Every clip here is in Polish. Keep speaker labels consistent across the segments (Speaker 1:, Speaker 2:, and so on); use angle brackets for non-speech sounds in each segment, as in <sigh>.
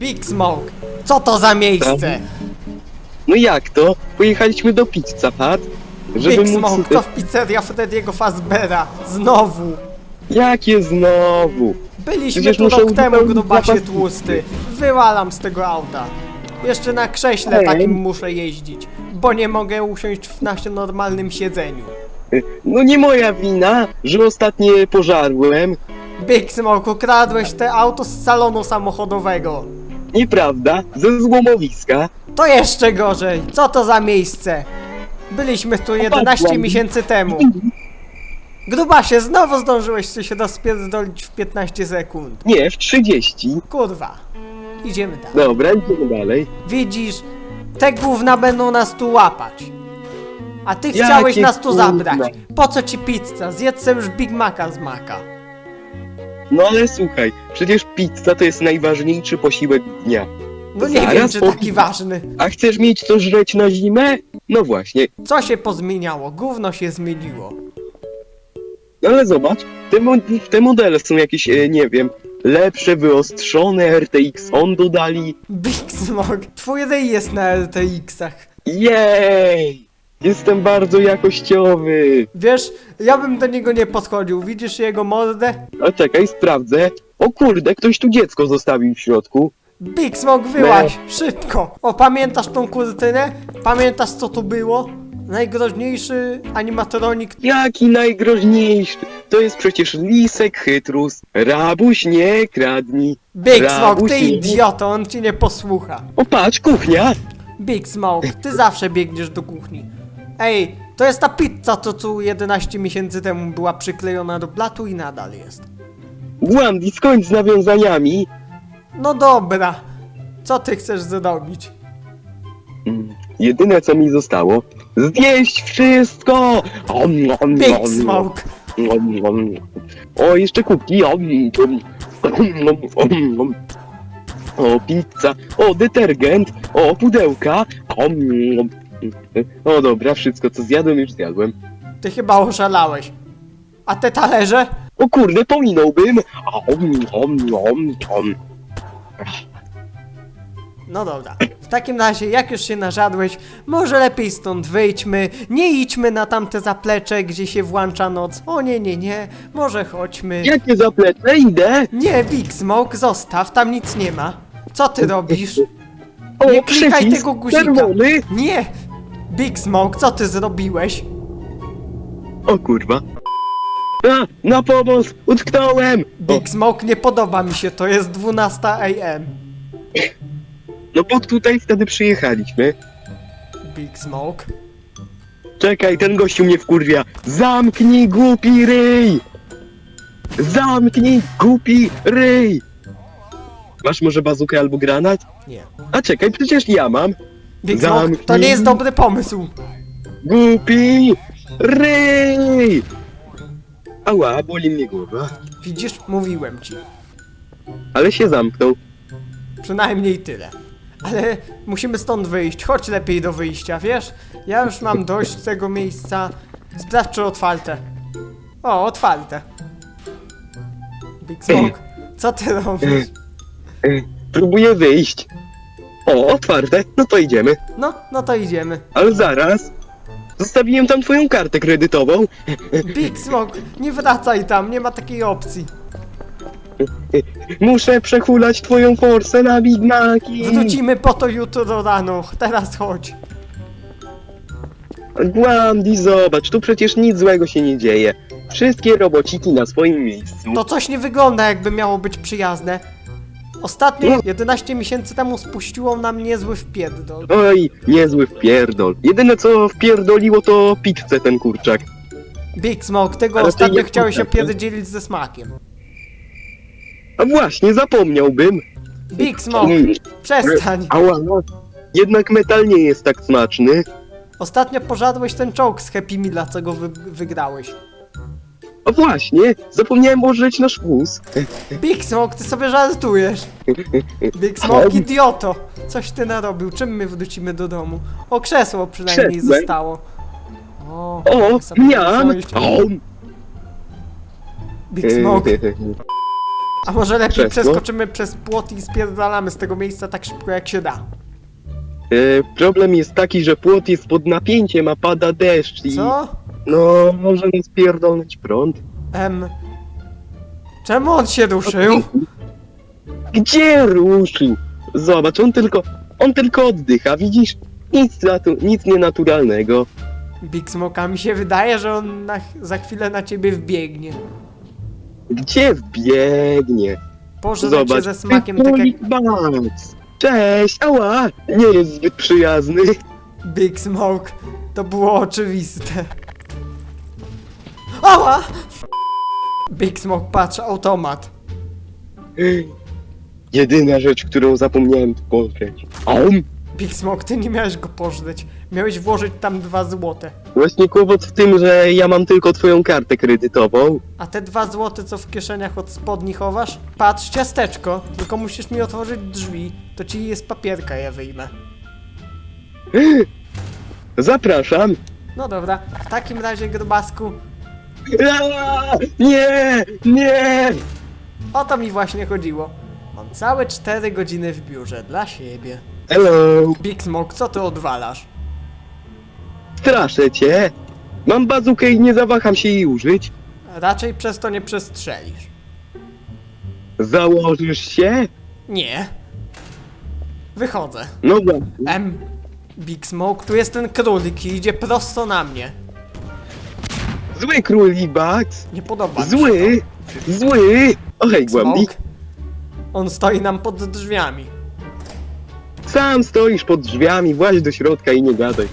Speaker 1: Big Smoke, co to za miejsce?
Speaker 2: No jak to? Pojechaliśmy do Pizza Hut, żeby
Speaker 1: Big
Speaker 2: móc...
Speaker 1: Smoke, to w pizzeria Freddy'ego Fazbera. Znowu.
Speaker 2: Jakie znowu?
Speaker 1: Byliśmy
Speaker 2: Przecież
Speaker 1: tu
Speaker 2: muszę
Speaker 1: rok temu,
Speaker 2: uzupełnić
Speaker 1: grubasie tłusty. Wyłalam z tego auta. Jeszcze na krześle
Speaker 2: Ej.
Speaker 1: takim muszę jeździć, bo nie mogę usiąść w na normalnym siedzeniu.
Speaker 2: No nie moja wina, że ostatnio pożarłem.
Speaker 1: Big Smoke, ukradłeś te auto z salonu samochodowego.
Speaker 2: Nieprawda, ze złomowiska.
Speaker 1: To jeszcze gorzej. Co to za miejsce? Byliśmy tu 11
Speaker 2: Popatrz,
Speaker 1: miesięcy temu. Grubasie, znowu zdążyłeś się rozpierdolić w 15 sekund.
Speaker 2: Nie, w 30.
Speaker 1: Kurwa. Idziemy dalej.
Speaker 2: Dobra, idziemy dalej.
Speaker 1: Widzisz, te gówna będą nas tu łapać. A ty
Speaker 2: Jakie
Speaker 1: chciałeś nas tu
Speaker 2: gówna?
Speaker 1: zabrać. Po co ci pizza? Zjedz sobie już Big Maca z Maka.
Speaker 2: No ale słuchaj, przecież pizza to jest najważniejszy posiłek dnia.
Speaker 1: No nie
Speaker 2: Zaraz
Speaker 1: wiem, czy
Speaker 2: po-
Speaker 1: taki ważny.
Speaker 2: A chcesz mieć co żreć na zimę? No właśnie,
Speaker 1: Co się pozmieniało? Gówno się zmieniło.
Speaker 2: no ale zobacz, te, mo te modele są jakieś, e, nie wiem, lepsze, wyostrzone, RTX on dodali.
Speaker 1: Big Smog, twój ryj jest na RTX-ach.
Speaker 2: Jej! Jestem bardzo jakościowy.
Speaker 1: Wiesz, ja bym do niego nie podchodził. Widzisz jego mordę?
Speaker 2: A czekaj, sprawdzę. O kurde, ktoś tu dziecko zostawił w środku.
Speaker 1: Big Smog, wyłaź! Szybko! O, pamiętasz tą kurtynę? Pamiętasz co tu było? Najgroźniejszy animatronik.
Speaker 2: Jaki najgroźniejszy? To jest przecież lisek chytrus. Rabuś nie kradnij.
Speaker 1: Big
Speaker 2: Rabuś
Speaker 1: ty
Speaker 2: nie-
Speaker 1: idioto, on ci nie posłucha.
Speaker 2: O patrz, kuchnia!
Speaker 1: Big Smoke, ty zawsze biegniesz do kuchni. Ej, to jest ta pizza, co tu 11 miesięcy temu była przyklejona do blatu i nadal jest.
Speaker 2: Błandi, skończ z nawiązaniami.
Speaker 1: No dobra, co ty chcesz zrobić?
Speaker 2: Mm, Jedyne co mi zostało, zjeść wszystko! Om, om,
Speaker 1: Big
Speaker 2: om,
Speaker 1: Smoke,
Speaker 2: om, om. O, jeszcze kubki. Om, om, om, om, om. O, pizza. O, detergent. O, pudełka. Om, om. O, dobra, wszystko co zjadłem już zjadłem.
Speaker 1: ty chyba oszalałeś. A te talerze?
Speaker 2: O kurde, pominąłbym. Om, om, om, om.
Speaker 1: No dobra. W takim razie, jak już się nażadłeś, może lepiej stąd wyjdźmy. Nie idźmy na tamte zaplecze, gdzie się włącza noc. O nie, nie, nie. Może chodźmy.
Speaker 2: Jakie zaplecze? Idę.
Speaker 1: Nie, Big Smoke, zostaw, tam nic nie ma. Co ty robisz?
Speaker 2: O,
Speaker 1: Nie klikaj
Speaker 2: przycisk
Speaker 1: tego guzika.
Speaker 2: czerwony.
Speaker 1: Nie! Big Smoke, co ty zrobiłeś?
Speaker 2: O kurwa. A, na pomoc! Utknąłem! O,
Speaker 1: Big Smoke, nie podoba mi się, to jest 12 AM.
Speaker 2: no bo tutaj wtedy przyjechaliśmy.
Speaker 1: Big Smoke.
Speaker 2: Czekaj, ten gościu mnie wkurwia. Zamknij głupi ryj! Zamknij głupi ryj! Masz może bazukę albo granat?
Speaker 1: Nie.
Speaker 2: A czekaj, przecież ja mam.
Speaker 1: Big Smoke, to
Speaker 2: Zamknij.
Speaker 1: nie jest dobry pomysł.
Speaker 2: Głupi ryj! Ała, boli mnie głowa.
Speaker 1: Widzisz, mówiłem ci.
Speaker 2: Ale się zamknął.
Speaker 1: Przynajmniej tyle. Ale musimy stąd wyjść. Chodź lepiej do wyjścia, wiesz? Ja już mam dość tego miejsca. Sprawdź, czy otwarte. O, otwarte. Big Smoke, co ty robisz?
Speaker 2: Próbuję wyjść. O, otwarte. No to idziemy.
Speaker 1: No, no to idziemy.
Speaker 2: Ale zaraz. Zostawiłem tam twoją kartę kredytową.
Speaker 1: Big Smoke, nie wracaj tam, nie ma takiej opcji.
Speaker 2: Muszę przehulać twoją forsę na Big Maci.
Speaker 1: Wrócimy po to jutro rano. Teraz chodź.
Speaker 2: Błandi, zobacz, tu przecież nic złego się nie dzieje. Wszystkie robociki na swoim miejscu.
Speaker 1: To coś nie wygląda jakby miało być przyjazne. Ostatnio 11 miesięcy temu spuściło na mnie niezły wpierdol.
Speaker 2: Oj, niezły wpierdol. Jedyne co wpierdoliło to pizzę ten kurczak.
Speaker 1: Big Smoke, tego
Speaker 2: Ale ty
Speaker 1: ostatnio
Speaker 2: nie
Speaker 1: chciałeś się
Speaker 2: potrafię.
Speaker 1: pierdzielić ze smakiem.
Speaker 2: A właśnie, zapomniałbym.
Speaker 1: Big Smoke,
Speaker 2: Mm,
Speaker 1: przestań.
Speaker 2: Ała, no. Jednak metal nie jest tak smaczny.
Speaker 1: Ostatnio pożadłeś ten czołg z Happy Meala, co go wy wygrałeś.
Speaker 2: A właśnie, zapomniałem odrzeć nasz wóz.
Speaker 1: Big Smoke, ty sobie żartujesz. <laughs> Big Smoke, idioto. Coś ty narobił, czym my wrócimy do domu? O, krzesło przynajmniej
Speaker 2: Krzesłem.
Speaker 1: zostało. O,
Speaker 2: O,
Speaker 1: sobie.
Speaker 2: O.
Speaker 1: Big Smoke, A może lepiej
Speaker 2: Krzesło?
Speaker 1: przeskoczymy przez płot i spierdalamy z tego miejsca tak szybko jak się da.
Speaker 2: E, problem jest taki, że płot jest pod napięciem, a pada deszcz i...
Speaker 1: Co?
Speaker 2: No, może nas pierdolnąć prąd.
Speaker 1: Em... Czemu on się ruszył?
Speaker 2: Gdzie ruszył? Zobacz, on tylko... On tylko oddycha, widzisz? Nic, natu- nic nienaturalnego.
Speaker 1: Big Smoka mi się wydaje, że on na, za chwilę na ciebie wbiegnie.
Speaker 2: Gdzie wbiegnie?
Speaker 1: Pożre cię
Speaker 2: Zobacz,
Speaker 1: ze smakiem, tak jak.
Speaker 2: Cześć, ała! Nie jest zbyt przyjazny.
Speaker 1: Big Smoke. To było oczywiste. Ała! Big Smoke, patrz, automat.
Speaker 2: Jedyna rzecz, którą zapomniałem pożreć. Aum!
Speaker 1: Big Smoke, ty nie miałeś go pożreć. Miałeś włożyć tam dwa złote.
Speaker 2: Właśnie kłopot w tym, że ja mam tylko twoją kartę kredytową.
Speaker 1: A te dwa złote, co w kieszeniach od spodni chowasz? Patrz, ciasteczko. Tylko musisz mi otworzyć drzwi. To ci jest papierka, ja wyjmę. <gasps>
Speaker 2: Zapraszam.
Speaker 1: No dobra, w takim razie, grubasku,
Speaker 2: Aaa! Nie! Nie!
Speaker 1: o to mi właśnie chodziło. Mam całe 4 godziny w biurze dla siebie.
Speaker 2: Hello!
Speaker 1: Big Smoke, co ty odwalasz?
Speaker 2: Straszę cię. Mam bazukę i nie zawaham się jej użyć.
Speaker 1: Raczej przez to nie przestrzelisz.
Speaker 2: Założysz się?
Speaker 1: Nie. Wychodzę.
Speaker 2: No właśnie.
Speaker 1: Em, Big Smoke, tu jest ten królik i idzie prosto na mnie.
Speaker 2: Zły Bugs.
Speaker 1: Nie podoba mi się
Speaker 2: Zły! Zły! Ojej,
Speaker 1: to.
Speaker 2: Głębi.
Speaker 1: On stoi nam pod drzwiami.
Speaker 2: Sam stoisz pod drzwiami, właź do środka i nie gadaj.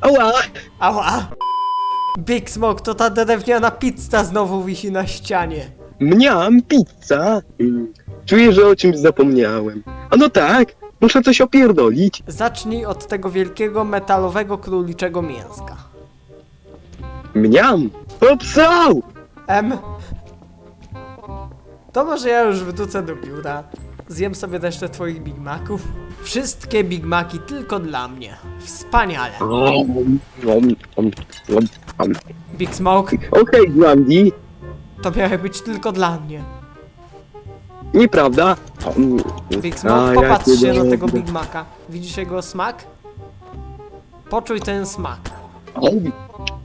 Speaker 2: Ała!
Speaker 1: Ała! Big Smoke, to ta drewniana pizza znowu wisi na ścianie.
Speaker 2: Mniam, pizza. Mm, Czuję, że o czymś zapomniałem. A no tak, muszę coś opierdolić.
Speaker 1: Zacznij od tego wielkiego metalowego króliczego mięska.
Speaker 2: Mniam! Popsał!
Speaker 1: Em. To może ja już wrócę do biura. Zjem sobie resztę twoich Big Maców. Wszystkie Big Maci tylko dla mnie. Wspaniale. Big Smoke,
Speaker 2: Okej, Glandy,
Speaker 1: to miały być tylko dla mnie.
Speaker 2: nieprawda?
Speaker 1: Big
Speaker 2: a,
Speaker 1: Smoke,
Speaker 2: jakie
Speaker 1: popatrz się na
Speaker 2: dobre.
Speaker 1: tego Big Maca. Widzisz jego smak? Poczuj ten smak.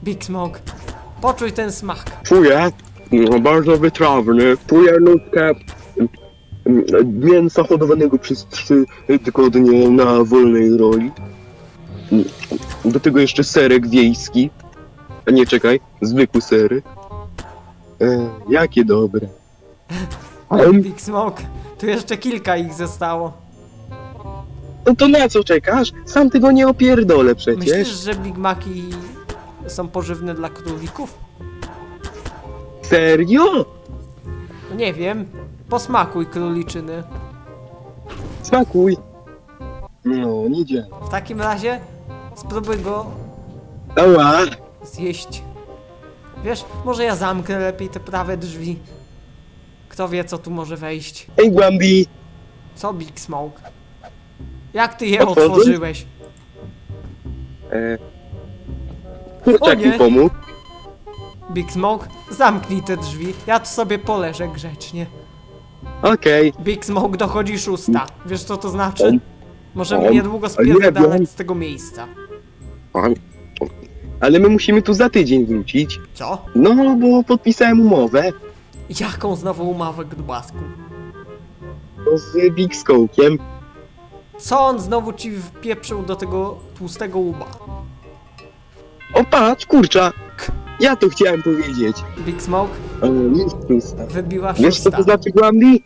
Speaker 1: Big Smoke, poczuj ten smak.
Speaker 2: Czuję, no, bardzo wytrawny. Czuję nutkę mm, mięsa hodowanego przez trzy tygodnie na wolnej roli. Mm, Do tego jeszcze serek wiejski. A nie, czekaj, zwykły sery. E, jakie dobre. <laughs>
Speaker 1: Big Smoke, tu jeszcze kilka ich zostało.
Speaker 2: No to na co czekasz? Sam tego nie opierdolę
Speaker 1: Myślisz,
Speaker 2: przecież.
Speaker 1: że Big Maci są pożywne dla królików?
Speaker 2: Serio?
Speaker 1: No Nie wiem. Posmakuj króliczyny.
Speaker 2: Smakuj. No, nie działa.
Speaker 1: W takim razie spróbuj go
Speaker 2: Ała.
Speaker 1: zjeść. Wiesz, może ja zamknę lepiej te prawe drzwi. Kto wie, co tu może wejść.
Speaker 2: Ej, Głambi.
Speaker 1: Co, Big Smoke? Jak ty je
Speaker 2: Otworzyć?
Speaker 1: otworzyłeś?
Speaker 2: E...
Speaker 1: O
Speaker 2: Kurczak
Speaker 1: nie.
Speaker 2: mi pomógł.
Speaker 1: Big Smoke, zamknij te drzwi. Ja tu sobie poleżę grzecznie.
Speaker 2: Okej.
Speaker 1: Big Smoke dochodzi szósta. Wiesz, co to znaczy? Możemy
Speaker 2: Om.
Speaker 1: niedługo
Speaker 2: Ale nie
Speaker 1: spierdalać
Speaker 2: wiem.
Speaker 1: z tego miejsca.
Speaker 2: Ale my musimy tu za tydzień wrócić.
Speaker 1: Co?
Speaker 2: No, bo podpisałem umowę
Speaker 1: Jaką znowu umowę, Grubasku?
Speaker 2: z Big Skokiem.
Speaker 1: Co on znowu ci wpieprzył do tego tłustego łuba?
Speaker 2: O, patrz, kurcza. Ja to chciałem powiedzieć.
Speaker 1: Big Smoke
Speaker 2: O, jest
Speaker 1: wybiła
Speaker 2: Wiesz, co
Speaker 1: szósta.
Speaker 2: to znaczy Głambi?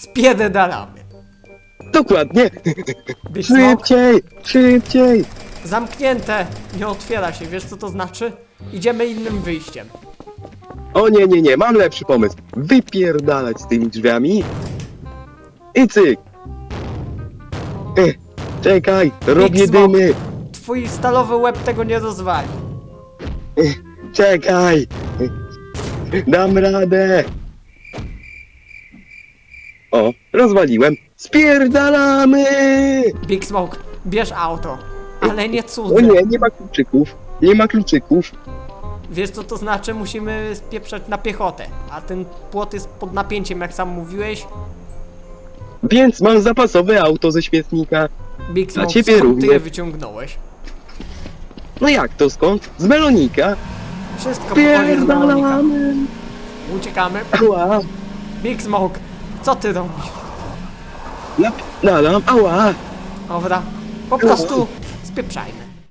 Speaker 1: Spiededalamy.
Speaker 2: Dokładnie. <laughs>
Speaker 1: Big Smoke,
Speaker 2: Szybciej, szybciej.
Speaker 1: zamknięte. Nie otwiera się. Wiesz, co to znaczy? Idziemy innym wyjściem.
Speaker 2: O nie, nie, nie, mam lepszy pomysł. Wypierdalać z tymi drzwiami. I cyk. Ech, czekaj, robię
Speaker 1: Smoke.
Speaker 2: dymy.
Speaker 1: Twój stalowy łeb tego nie rozwali.
Speaker 2: Czekaj. Dam radę. O, rozwaliłem. Spierdalamy!
Speaker 1: Big Smoke, bierz auto. Ale nie
Speaker 2: O
Speaker 1: cudze.
Speaker 2: nie, nie ma kluczyków. Nie ma kluczyków.
Speaker 1: Wiesz co to znaczy? Musimy spieprzać na piechotę. A ten płot jest pod napięciem, jak sam mówiłeś.
Speaker 2: Więc mam zapasowe auto ze świetnika.
Speaker 1: Big Smoke,
Speaker 2: ciebie
Speaker 1: skąd ty
Speaker 2: również.
Speaker 1: je wyciągnąłeś?
Speaker 2: No jak to skąd? Z melonika.
Speaker 1: Wszystko pochodzi z melonika.
Speaker 2: Pierdolamy.
Speaker 1: Uciekamy.
Speaker 2: Ała.
Speaker 1: Big Smoke, co ty robisz?
Speaker 2: Napierdalam. Ała.
Speaker 1: Dobra, po prostu spieprzajmy.